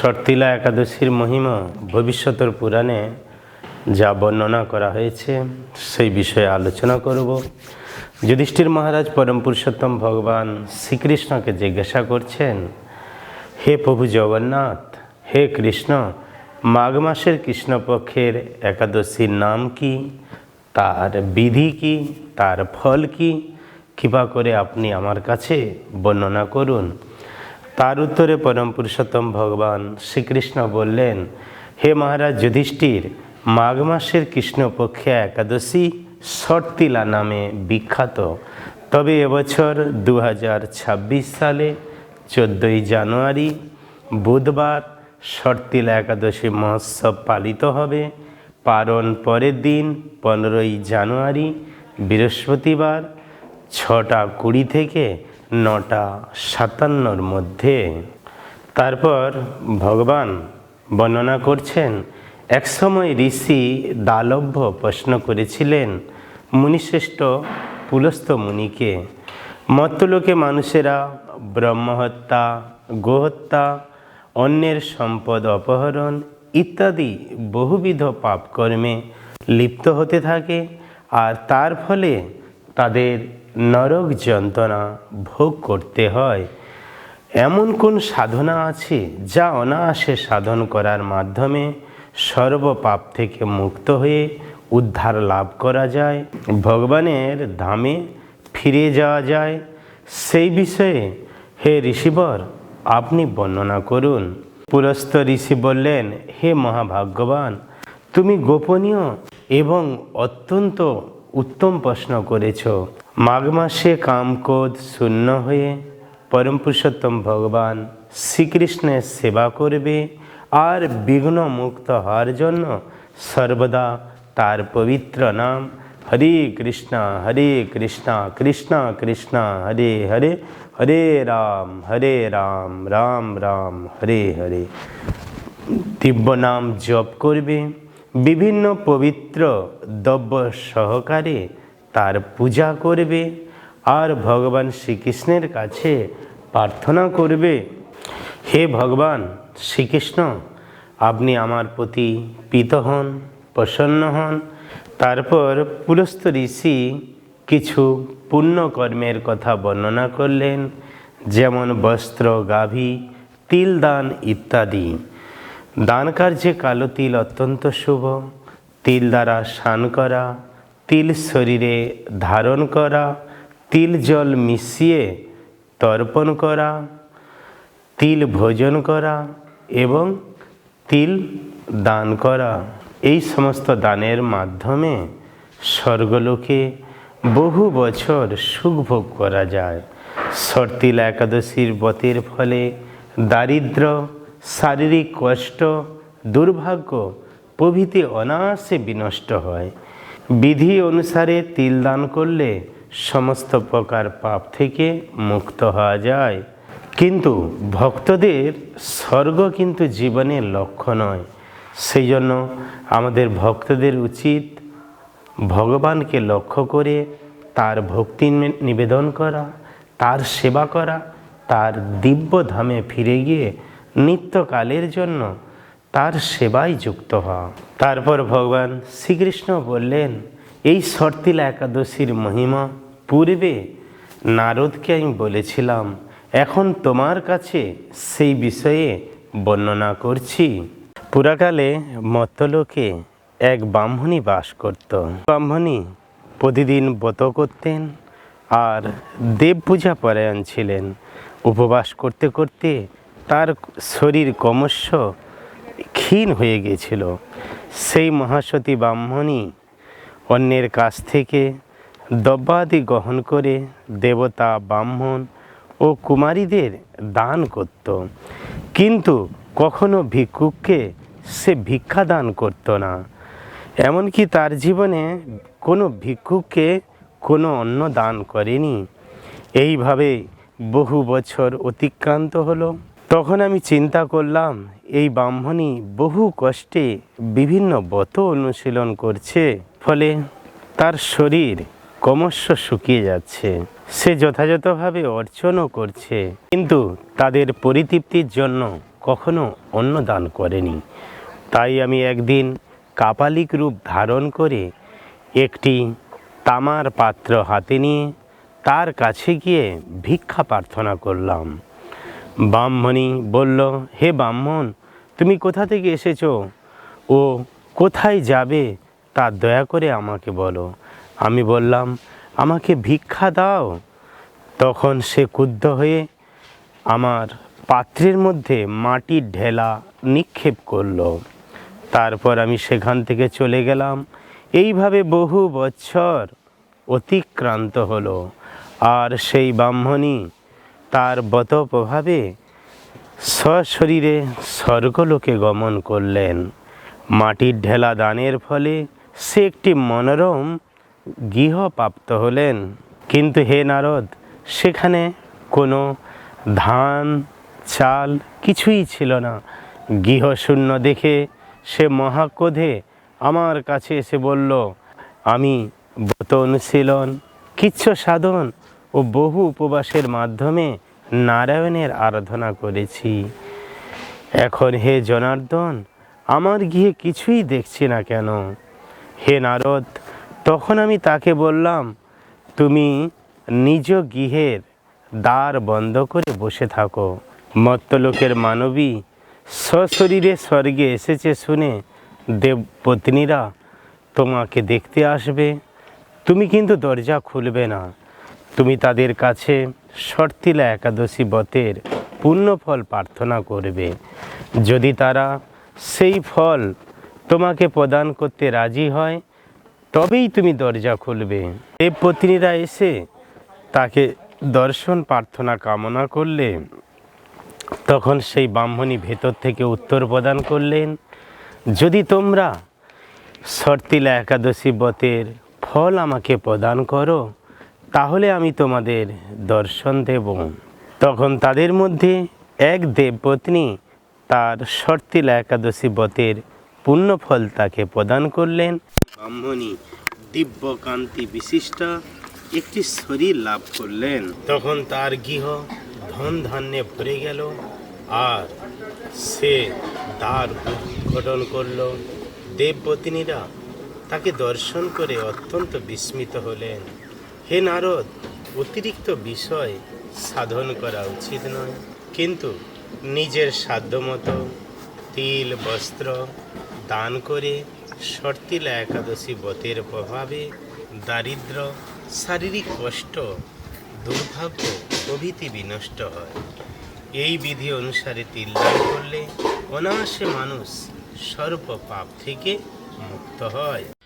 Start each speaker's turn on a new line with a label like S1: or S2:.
S1: শর্তিলা একাদশীর মহিমা ভবিষ্যতের পুরাণে যা বর্ণনা করা হয়েছে সেই বিষয়ে আলোচনা করব যুধিষ্ঠির মহারাজ পরম পুরুষোত্তম ভগবান শ্রীকৃষ্ণকে জিজ্ঞাসা করছেন হে প্রভু জগন্নাথ হে কৃষ্ণ মাঘ মাসের কৃষ্ণপক্ষের একাদশীর নাম কি তার বিধি কি তার ফল কি কৃপা করে আপনি আমার কাছে বর্ণনা করুন তার উত্তরে পরম পুরুষোত্তম ভগবান শ্রীকৃষ্ণ বললেন হে মহারাজ যুধিষ্ঠির মাঘ মাসের কৃষ্ণপক্ষে একাদশী শর্তিলা নামে বিখ্যাত তবে এবছর দু সালে চোদ্দোই জানুয়ারি বুধবার শর্তিলা একাদশী মহোৎসব পালিত হবে পারণ পরের দিন পনেরোই জানুয়ারি বৃহস্পতিবার ছটা কুড়ি থেকে নটা সাতান্নর মধ্যে তারপর ভগবান বর্ণনা করছেন একসময় ঋষি দালভ্য প্রশ্ন করেছিলেন মুনিশ্রেষ্ঠ পুলস্থ মুনিকে মত্তলোকে মানুষেরা ব্রহ্মহত্যা গোহত্যা অন্যের সম্পদ অপহরণ ইত্যাদি বহুবিধ পাপকর্মে লিপ্ত হতে থাকে আর তার ফলে তাদের নরক যন্ত্রণা ভোগ করতে হয় এমন কোন সাধনা আছে যা অনায়াসে সাধন করার মাধ্যমে সর্বপাপ থেকে মুক্ত হয়ে উদ্ধার লাভ করা যায় ভগবানের ধামে ফিরে যাওয়া যায় সেই বিষয়ে হে ঋষিবর আপনি বর্ণনা করুন পুরস্ত ঋষি বললেন হে মহাভাগ্যবান তুমি গোপনীয় এবং অত্যন্ত উত্তম প্রশ্ন করেছ মাঘ মাসে কামকোদ শূন্য হয়ে পরম পুরুষোত্তম ভগবান শ্রীকৃষ্ণের সেবা করবে আর বিঘ্ন মুক্ত হওয়ার জন্য সর্বদা তার পবিত্র নাম হরে কৃষ্ণ হরে কৃষ্ণ কৃষ্ণ কৃষ্ণ হরে হরে হরে রাম হরে রাম রাম রাম হরে হরে দিব্য নাম জপ করবে বিভিন্ন পবিত্র দ্রব্য সহকারে তার পূজা করবে আর ভগবান শ্রীকৃষ্ণের কাছে প্রার্থনা করবে হে ভগবান শ্রীকৃষ্ণ আপনি আমার প্রতি পিত হন প্রসন্ন হন তারপর পুলস্ত ঋষি কিছু পুণ্যকর্মের কথা বর্ণনা করলেন যেমন বস্ত্র গাভী তিল দান ইত্যাদি দান কার্যে কালো তিল অত্যন্ত শুভ তিল দ্বারা স্নান করা তিল শরীরে ধারণ করা তিল জল মিশিয়ে তর্পণ করা তিল ভোজন করা এবং তিল দান করা এই সমস্ত দানের মাধ্যমে স্বর্গলোকে বহু বছর সুখ ভোগ করা যায় সর্তিলা একাদশীর বতের ফলে দারিদ্র শারীরিক কষ্ট দুর্ভাগ্য প্রভৃতি অনায়াসে বিনষ্ট হয় বিধি অনুসারে তিল দান করলে সমস্ত প্রকার পাপ থেকে মুক্ত হওয়া যায় কিন্তু ভক্তদের স্বর্গ কিন্তু জীবনের লক্ষ্য নয় সেই জন্য আমাদের ভক্তদের উচিত ভগবানকে লক্ষ্য করে তার ভক্তি নিবেদন করা তার সেবা করা তার দিব্য ধামে ফিরে গিয়ে নিত্যকালের জন্য তার সেবায় যুক্ত হওয়া তারপর ভগবান শ্রীকৃষ্ণ বললেন এই শর্তিলা একাদশীর মহিমা পূর্বে নারদকে আমি বলেছিলাম এখন তোমার কাছে সেই বিষয়ে বর্ণনা করছি পুরাকালে মতলোকে এক ব্রাহ্মণী বাস করত ব্রাহ্মণী প্রতিদিন ব্রত করতেন আর দেব পূজা পরায়ণ ছিলেন উপবাস করতে করতে তার শরীর ক্রমশ ক্ষীণ হয়ে গিয়েছিল সেই মহাসতী ব্রাহ্মণী অন্যের কাছ থেকে দব্যাদি গ্রহণ করে দেবতা ব্রাহ্মণ ও কুমারীদের দান করত কিন্তু কখনো ভিক্ষুককে সে ভিক্ষা দান করত না এমনকি তার জীবনে কোনো ভিক্ষুককে কোনো অন্ন দান করেনি এইভাবে বহু বছর অতিক্রান্ত হলো তখন আমি চিন্তা করলাম এই ব্রাহ্মণী বহু কষ্টে বিভিন্ন ব্রত অনুশীলন করছে ফলে তার শরীর ক্রমশ শুকিয়ে যাচ্ছে সে যথাযথভাবে অর্চনও করছে কিন্তু তাদের পরিতৃপ্তির জন্য কখনো অন্ন দান করেনি তাই আমি একদিন কাপালিক রূপ ধারণ করে একটি তামার পাত্র হাতে নিয়ে তার কাছে গিয়ে ভিক্ষা প্রার্থনা করলাম ব্রাহ্মণী বলল হে ব্রাহ্মণ তুমি কোথা থেকে এসেছ ও কোথায় যাবে তা দয়া করে আমাকে বলো আমি বললাম আমাকে ভিক্ষা দাও তখন সে ক্ষুদ্ধ হয়ে আমার পাত্রের মধ্যে মাটির ঢেলা নিক্ষেপ করল তারপর আমি সেখান থেকে চলে গেলাম এইভাবে বহু বছর অতিক্রান্ত হলো আর সেই ব্রাহ্মণী তার বত প্রভাবে সশরীরে স্বর্গলোকে গমন করলেন মাটির ঢেলা দানের ফলে সে একটি মনোরম গৃহ প্রাপ্ত হলেন কিন্তু হে নারদ সেখানে কোনো ধান চাল কিছুই ছিল না গৃহশূন্য দেখে সে মহাকোধে আমার কাছে এসে বলল আমি বত অনুশীলন কিচ্ছ সাধন ও বহু উপবাসের মাধ্যমে নারায়ণের আরাধনা করেছি এখন হে জনার্দন আমার গিয়ে কিছুই দেখছি না কেন হে নারদ তখন আমি তাকে বললাম তুমি নিজ গৃহের দ্বার বন্ধ করে বসে থাকো মত্তলোকের মানবী সশরীরে স্বর্গে এসেছে শুনে দেবপত্নীরা তোমাকে দেখতে আসবে তুমি কিন্তু দরজা খুলবে না তুমি তাদের কাছে শর্তিলা একাদশী পূর্ণ পুণ্যফল প্রার্থনা করবে যদি তারা সেই ফল তোমাকে প্রদান করতে রাজি হয় তবেই তুমি দরজা খুলবে দেব পত্নীরা এসে তাকে দর্শন প্রার্থনা কামনা করলে তখন সেই ব্রাহ্মণী ভেতর থেকে উত্তর প্রদান করলেন যদি তোমরা শর্তিলা একাদশী বতের ফল আমাকে প্রদান করো তাহলে আমি তোমাদের দর্শন দেব তখন তাদের মধ্যে এক দেবপত্নী তার শর্তিলা একাদশী পূর্ণ পুণ্যফল তাকে প্রদান করলেন ব্রাহ্মণী দিব্যকান্তি বিশিষ্ট একটি শরীর লাভ করলেন তখন তার গৃহ ধন ধান্যে ভরে গেল আর সে তার উদ্ঘটন করল দেবপত্নীরা তাকে দর্শন করে অত্যন্ত বিস্মিত হলেন হে নারদ অতিরিক্ত বিষয় সাধন করা উচিত নয় কিন্তু নিজের সাধ্যমতো তিল বস্ত্র দান করে শর্তিলা একাদশী বতের প্রভাবে দারিদ্র শারীরিক কষ্ট দুর্ভাগ্য প্রভৃতি বিনষ্ট হয় এই বিধি অনুসারে তিল দান করলে অনায়াসে মানুষ সর্ব পাপ থেকে মুক্ত হয়